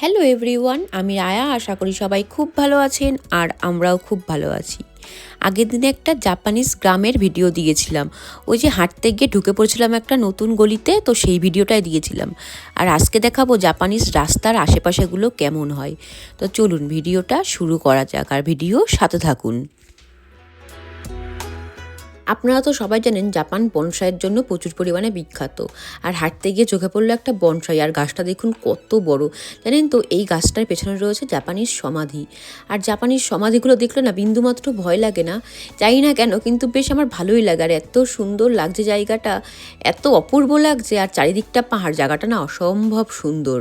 Hello everyone আমি রায়া, আশা করি সবাই খুব ভালো আছেন আর আমরাও খুব ভালো আছি। আগের দিনে একটা জাপানিজ গ্রামের ভিডিও দিয়েছিলাম। ওই যে হাঁটতে গিয়ে ঢুকে পড়েছিলাম একটা নতুন গলিতে, তো সেই ভিডিওটাই দিয়েছিলাম। আর আজকে দেখাবো জাপানিজ রাস্তার আশেপাশেগুলো কেমন হয়। তো চলুন ভিডিওটা শুরু করা যাক আর ভিডিও সাথে থাকুন। আপনারা তো সবাই জানেন জাপান বনসাইয়ের জন্য প্রচুর পরিমাণে বিখ্যাত। আর হাঁটতে গিয়ে চোখে পড়ল একটা বনসাই, আর গাছটা দেখুন কত বড়। জানেন তো, এই গাছটার পেছনে রয়েছে জাপানিজ সমাধি। আর জাপানিজ সমাধিগুলো দেখলে না বিন্দুমাত্র ভয় লাগে না। জানি না কেন, কিন্তু বেশ আমার ভালোই লাগে। আর এত সুন্দর লাগছে জায়গাটা, এত অপূর্ব লাগছে। আর চারিদিকটা পাহাড়, জায়গাটা না অসম্ভব সুন্দর।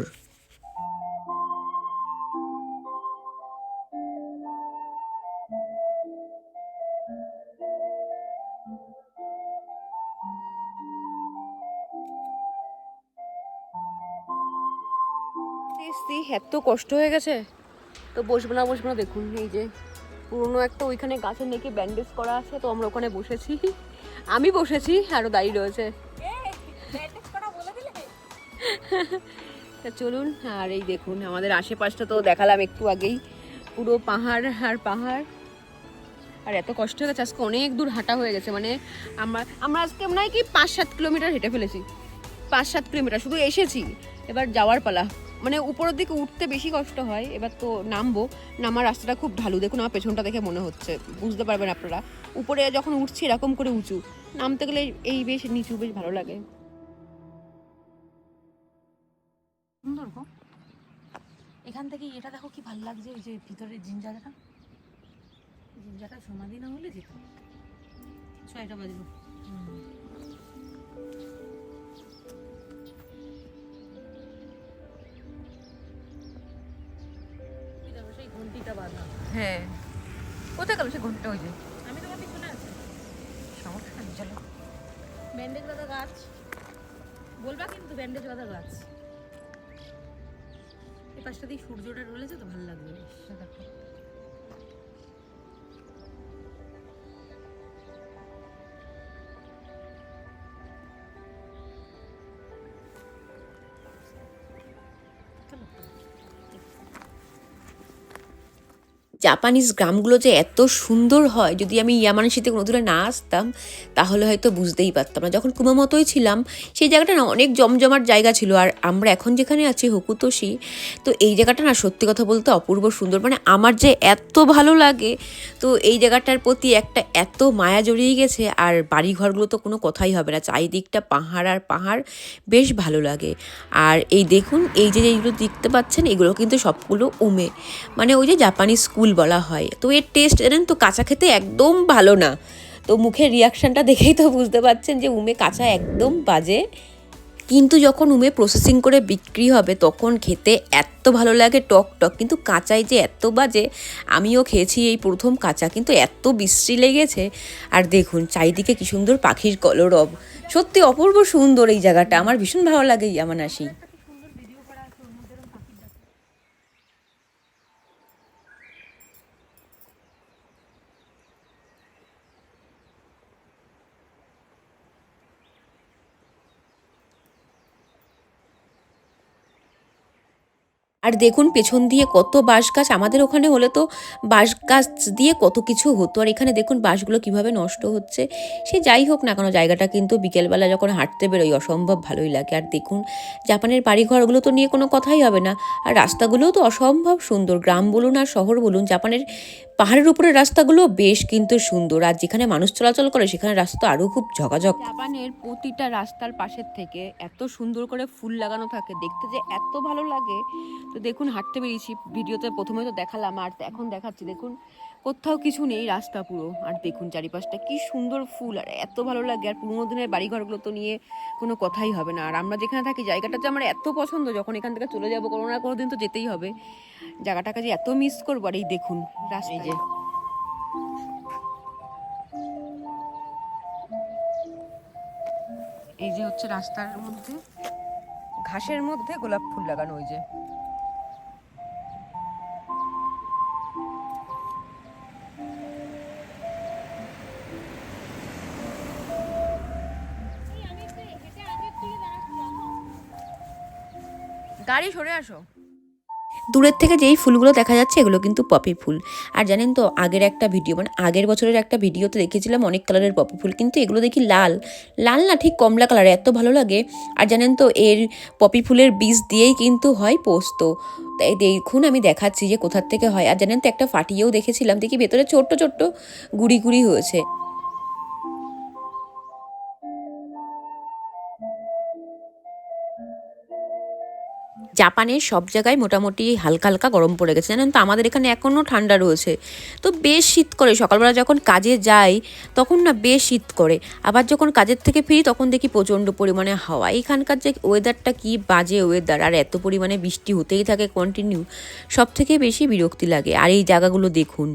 এসছি এত কষ্ট হয়ে গেছে? তো বসবো না বসবো না, দেখুন, এই যে পুরনো একটা ওইখানে গাছের নাকি ব্যান্ডেজ করা আছে, তো আমরা ওখানে বসেছি। আমি বসেছি আরও দাঁড়িয়ে রয়েছে। চলুন, আর এই দেখুন, আমাদের আশেপাশটা তো দেখালাম একটু আগেই। পুরো পাহাড় আর পাহাড়। আর এত কষ্ট হয়ে গেছে, আজকে অনেক দূর হাঁটা হয়ে গেছে মানে আমরা আমরা আজকে মনে হয় কি পাঁচ সাত কিলোমিটার হেঁটে ফেলেছি। পাঁচ সাত কিলোমিটার, শুধু এসেছি। এবার যাওয়ার পালা। মানে উপরের দিকে উঠতে বেশি কষ্ট হয়, এবার তো নামবো। নামার রাস্তাটা খুব ঢালু, দেখুন আমার পেছনটা দেখে মনে হচ্ছে, বুঝতে পারবেন আপনারা। উপরে যখন উঠছি এরকম করে উঁচু, নামতে গেলে এই বেশ নিচু, বেশ ভালো লাগে। সুন্দর এখান থেকে এটা দেখো কি ভালো লাগছে, ওই যে ভিতরে জিঞ্জাটা জিঞ্জাটা সমাধি না হলে যেত। ছয়টা বাজলো। সেই ঘন্টিটা বাঁধা হ্যাঁ। কোথায় গেল সে ঘণ্টা ওই যে? আমি তোমার পিছনে আছি। সমস্যা নেই চলো। ব্যান্ডেজ বাঁধা গাছ। বলবা কিন্তু ব্যান্ডেজ বাঁধা গাছ। এই পাশটা দিয়ে সূর্যটা রয়েছে তো ভালো লাগবে বেশ। দেখো। জাপানিজ গ্রামগুলো যে এত সুন্দর হয়, যদি আমি ইয়ামানসিতে কোনো দূরে না আসতাম, তাহলে হয়তো বুঝতেই পারতাম না। যখন কুমামতোই ছিলাম, সেই জায়গাটা না অনেক জমজমাট জায়গা ছিল, আর আমরা এখন যেখানে আছি হকুতোষি তো এই জায়গাটা না সত্যি কথা বলতে অপূর্ব সুন্দর। মানে আমার যে এত ভালো লাগে, তো এই জায়গাটার প্রতি একটা এত মায়া জড়িয়ে গেছে, আর বাড়ি ঘরগুলো তো কোনো কথাই হবে না। চারিদিকটা পাহাড় আর পাহাড়, বেশ ভালো লাগে। আর এই দেখুন, এই যে যেগুলো দেখতে পাচ্ছেন, এগুলো কিন্তু সবগুলো উমে। মানে ওই যে জাপানি স্কুল বলা হয়। তো এর টেস্ট জানেন তো, কাঁচা খেতে একদম ভালো না। তো মুখের রিয়াকশানটা দেখেই তো বুঝতে পারছেন যে উমে কাঁচা একদম বাজে। কিন্তু যখন উমে প্রসেসিং করে বিক্রি হবে, তখন খেতে এত ভালো লাগে টক টক। কিন্তু কাঁচাই যে এত বাজে, আমিও খেয়েছি এই প্রথম কাঁচা, কিন্তু এত বিশ্রী লেগেছে। আর দেখুন, চারিদিকে কি সুন্দর পাখির কলরব। সত্যি অপূর্ব সুন্দর এই জায়গাটা। আমার ভীষণ ভালো লাগে ইয়ামানাসি আর দেখুন পেছন দিয়ে কত বাঁশ গাছ আমাদের ওখানে হলে তো বাঁশ গাছ দিয়ে কত কিছু হতো। আর এখানে দেখুন বাঁশগুলো কীভাবে নষ্ট হচ্ছে। সে যাই হোক না কেন, জায়গাটা কিন্তু বিকেলবেলা যখন হাঁটতে বেরোই, অসম্ভব ভালোই লাগে। আর দেখুন জাপানের বাড়িঘরগুলো তো নিয়ে কোনো কথাই হবে না। আর রাস্তাগুলোও তো অসম্ভব সুন্দর। গ্রাম বলুন আর শহর বলুন, জাপানের পাহাড়ের উপরের রাস্তাগুলো বেশ কিন্তু সুন্দর। আর যেখানে মানুষ চলাচল করে, সেখানে রাস্তা আরও খুব ঝকাঝক। জাপানের প্রতিটা রাস্তার পাশের থেকে এত সুন্দর করে ফুল লাগানো থাকে, দেখতে যে এত ভালো লাগে। দেখুন হাঁটতে বেরিয়েছি। ভিডিওতে প্রথমে তো দেখালাম আর এখন দেখাচ্ছি দেখুন কোথাও কিছু নেই রাস্তা পুরো। আর দেখুন চারিপাশটা কি সুন্দর ফুল আর এত ভালো লাগে। আর পুরোনো দিনের বাড়িঘরগুলো তো নিয়ে কোনো কথাই হবে না। আর আমরা যেখানে থাকি জায়গাটা যে আমার এত পছন্দ যখন এখান থেকে চলে যাব কোনো না কোনো দিন তো যেতেই হবে। জায়গাটাকে যে এত মিস করব আর এই দেখুন রাস্তা। এই যে। এই যে হচ্ছে রাস্তার মধ্যে ঘাসের মধ্যে গোলাপ ফুল লাগানো ওই যে। গাড়ি সরে আসো। দূরের থেকে যেই ফুলগুলো দেখা যাচ্ছে এগুলো কিন্তু পপি ফুল। আর জানেন তো, আগের একটা ভিডিও মানে আগের বছরের একটা ভিডিওতে দেখেছিলাম অনেক কালারের পপি ফুল, কিন্তু এগুলো দেখি লাল। লাল না ঠিক কমলা কালার, এত ভালো লাগে। আর জানেন তো, এর পপি ফুলের বীজ দিয়েই কিন্তু হয় পোস্ত। তাই দেখুন, আমি দেখাচ্ছি যে কোথার থেকে হয়। আর জানেন তো, একটা ফাটিয়েও দেখেছিলাম, দেখি ভেতরে ছোট্ট ছোট্ট গুড়ি গুড়ি হয়েছে। জাপানের সব জায়গায় মোটামুটি হালকা হালকা গরম পড়ে গেছে। জানেন তো, আমাদের এখানে এখনও ঠান্ডা রয়েছে। তো বেশ শীত করে, সকালবেলা যখন কাজে যাই, তখন না বেশ শীত করে। আবার যখন কাজের থেকে ফিরি, তখন দেখি প্রচণ্ড পরিমাণে হাওয়া। এখানকার যে ওয়েদারটা কি বাজে ওয়েদার আর এত পরিমাণে বৃষ্টি হতেই থাকে কন্টিনিউ সব থেকে বেশি বিরক্তি লাগে। আর এই জায়গাগুলো দেখুন,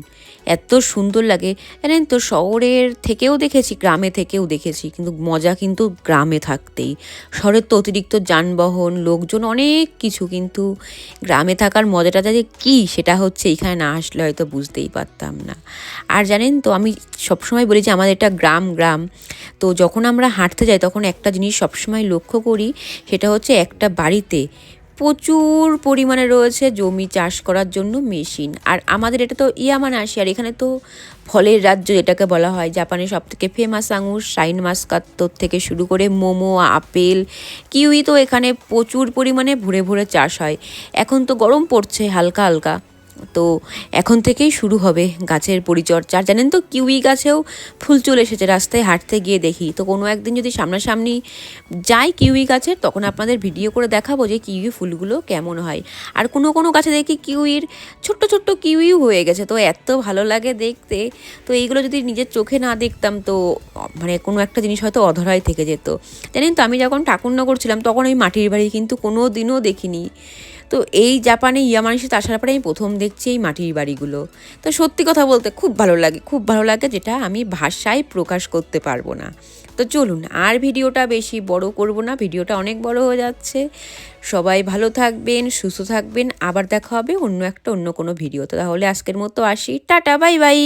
এত সুন্দর লাগে। জানেন তো, শহরের থেকেও দেখেছি, গ্রামে থেকেও দেখেছি, কিন্তু মজা কিন্তু গ্রামে থাকতেই। শহরের তো অতিরিক্ত যানবাহন, লোকজন অনেক কিছু কিন্তু গ্রামে থাকার মজাটা যে কী, সেটা হচ্ছে এখানে না আসলে হয়তো বুঝতেই পারতাম না। আর জানেন তো, আমি সবসময় বলি যে আমাদের এটা গ্রাম গ্রাম। তো যখন আমরা হাঁটতে যাই, তখন একটা জিনিস সবসময় লক্ষ্য করি, সেটা হচ্ছে একটা বাড়িতে প্রচুর পরিমাণে রয়েছে জমি চাষ করার জন্য মেশিন। আর আমাদের এটা তো ইয়ামান আসি, আর এখানে তো ফলের রাজ্য যেটাকে বলা হয়, জাপানের সব থেকে ফেমাস আঙুর, শাইন মাস্কাত্তর থেকে শুরু করে মোমো, আপেল, কিউই তো এখানে প্রচুর পরিমাণে ভরে ভরে চাষ হয়। এখন তো গরম পড়ছে হালকা হালকা। তো এখন থেকেই শুরু হবে গাছের পরিচর্যা। জানেন তো, কিউই গাছেও ফুল চলে এসেছে, রাস্তায় হাঁটতে গিয়ে দেখি। তো কোনো একদিন যদি সামনাসামনি যাই কিউই গাছের, তখন আপনাদের ভিডিও করে দেখাবো যে কিউই ফুলগুলো কেমন হয়। আর কোনো কোনো গাছে দেখি কিউইর ছোট্ট ছোট্ট কিউইও হয়ে গেছে, তো এত ভালো লাগে দেখতে। তো এইগুলো যদি নিজের চোখে না দেখতাম, তো মানে কোনো একটা জিনিস হয়তো অধরাই থেকে যেত। জানেন তো, আমি যখন ঠাকুরনগর ছিলাম, তখন ওই মাটির বাড়ি কিন্তু কোনো দিনও দেখিনি। তো এই জাপানে ইয়ামানিসিতে আসার পরে আমি প্রথম দেখছি এই মাটির বাড়িগুলো। তো সত্যি কথা বলতে খুব ভালো লাগে, খুব ভালো লাগে যেটা আমি ভাষায় প্রকাশ করতে পারব না। তো চলুন, আর ভিডিওটা বেশি বড় করব না, ভিডিওটা অনেক বড় হয়ে যাচ্ছে। সবাই ভালো থাকবেন, সুস্থ থাকবেন, আবার দেখা হবে অন্য একটা, অন্য কোনো ভিডিওতে। তাহলে আজকের মতো আসি, টাটা, বাই বাই।